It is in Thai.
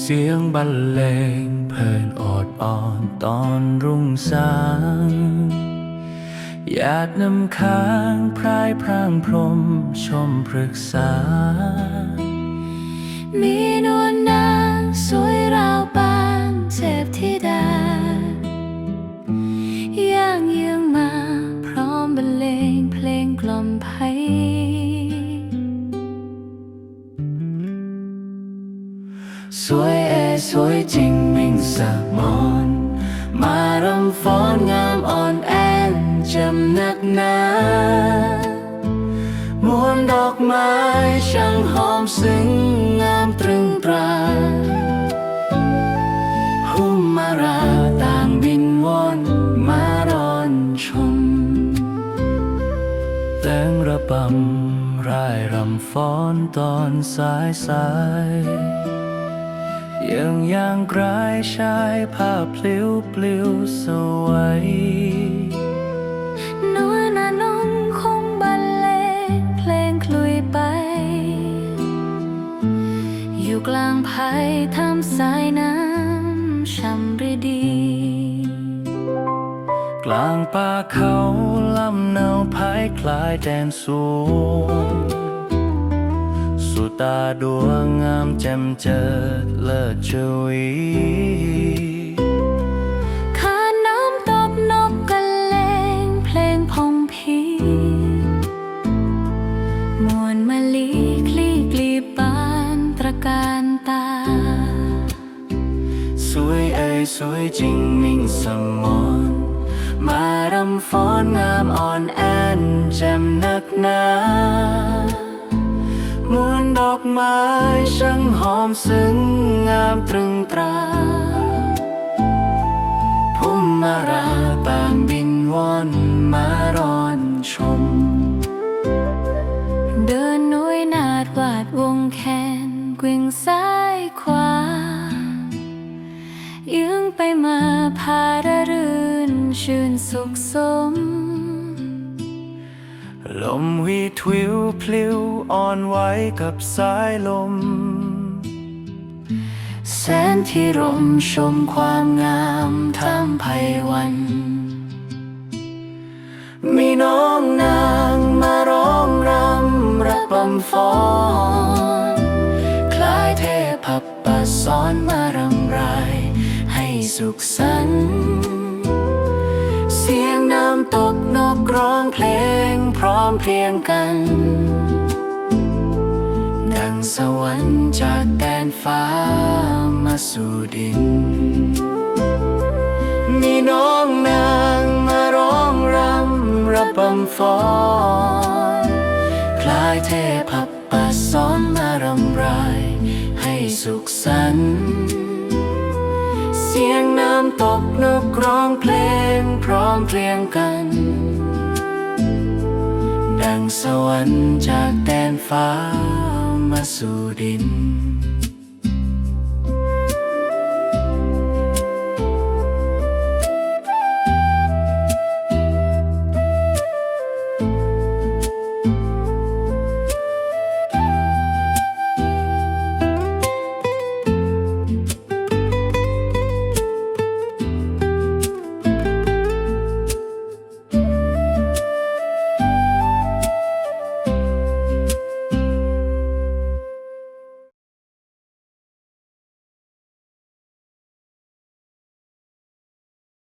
เสียงบรร เลงเพลินอดอ่อนตอนรุ่งสางหยาดน้ำค้างพรายพรางพรมชมพฤกษา มีนวลนางสวยราวปานเทพธิดา ย่างเยืองมาพร้อมบรรเลงเพลงกล่อมไพสวยเอ สวยจริงมิ่งสะมอนมารำฟ้อนงามอ่อนแอนจำนักหนามวนดอกไม้ช่างหอมซึ้งงามตรึงตราหุ่มมาราต่างบินวนมารอนชมแตงระบำร่ายรำฟ้อนตอนสายสาย ยังย่างกรายชายผ้าพลิ้วปลิวสวยนวลนานงคงบรรเลงเพลงคลุยไป อยู่กลางไผ่ทำสายน้ำช่ำฤดี กลางป่าเขาลำเนาพายคลายแดนสูง สุตาดวงงามแจ่มเจิดเลิศชวีข้าน้ำตบนกกันเลงเพลงพงพีมวนมะลิคลี่กลีบานตระการตา สวยเอ่ยสวยจริงมิ่งสมอนมารำฟ้อนงามอ่อนแอนแจ่มนักหนามวน ดอกไม้ช่างหอมซึ้งงามตรึงตราพุ่มมาราต่างบินวอนมารอนชม เดินน้อยนาดวาดวงแขนกวงซ้ายขวาเยืงไปมาพาระรื่นชื่นสุขสม ลมวีทวิวพลิวอ่อนไหวกับสายลม แสนที่รมชมความงามทำไพวัน มีน้องนางมาร้องรำระบำฟ้อนคล้ายเทพับปะซ้อนมารำไราย ให้สุขสันต์ำตกนกร้องเพลงพร้อมเพรียงกัน ดังสวรรค์จากแดนฟ้ามาสู่ดิน มีน้องนางมาร้องรำระบำฟ้อนคลายเทพับปะซ้อนมารำไรายให้สุขสันต์ สียงน้ำตกนกร้องเพลงพร้อมเพรียงกัน ดังสวรรค์จากแดนฟ้ามาสู่ดิน